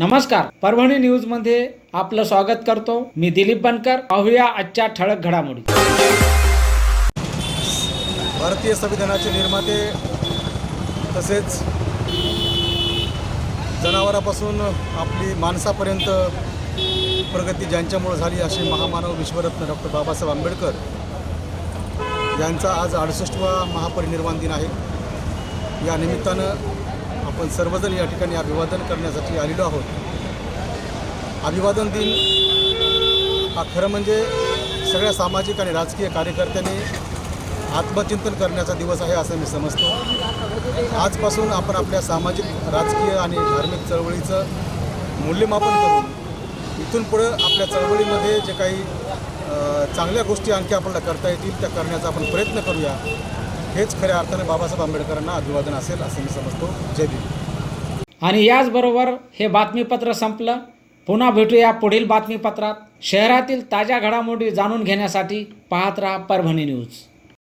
नमस्कार. परभणी न्यूजमध्ये आपलं स्वागत करतो. मी दिलीप बनकर. पाहूया आजच्या ठळक घडामोडी. भारतीय संविधानाचे निर्माते तसेच जनावरापासून आपली माणसापर्यंत प्रगती ज्यांच्यामुळे झाली असे महामानव विश्वरत्न डॉक्टर बाबासाहेब आंबेडकर यांचा आज अडुसष्टवा महापरिनिर्वाण दिन आहे. या निमित्तानं आपण सर्वजण या ठिकाणी अभिवादन करण्यासाठी आलेलो आहोत. अभिवादन दिन हा खरं म्हणजे सगळ्या सामाजिक आणि राजकीय कार्यकर्त्यांनी आत्मचिंतन करण्याचा दिवस आहे असं मी समजतो. आजपासून आपण आपल्या सामाजिक राजकीय आणि धार्मिक चळवळीचं मूल्यमापन करून इथून पुढं आपल्या चळवळीमध्ये जे काही चांगल्या गोष्टी आणखी आपल्याला करता येतील त्या करण्याचा आपण प्रयत्न करूया. हेच खऱ्या अर्थाने बाबासाहेब आंबेडकरांना अभिवादन असेल असं मी समजतो. जय भीम. आणि याचबरोबर हे बातमीपत्र संपलं. पुन्हा भेटूया पुढील बातमीपत्रात. शहरातील ताज्या घडामोडी जाणून घेण्यासाठी पाहत राहा परभणी न्यूज.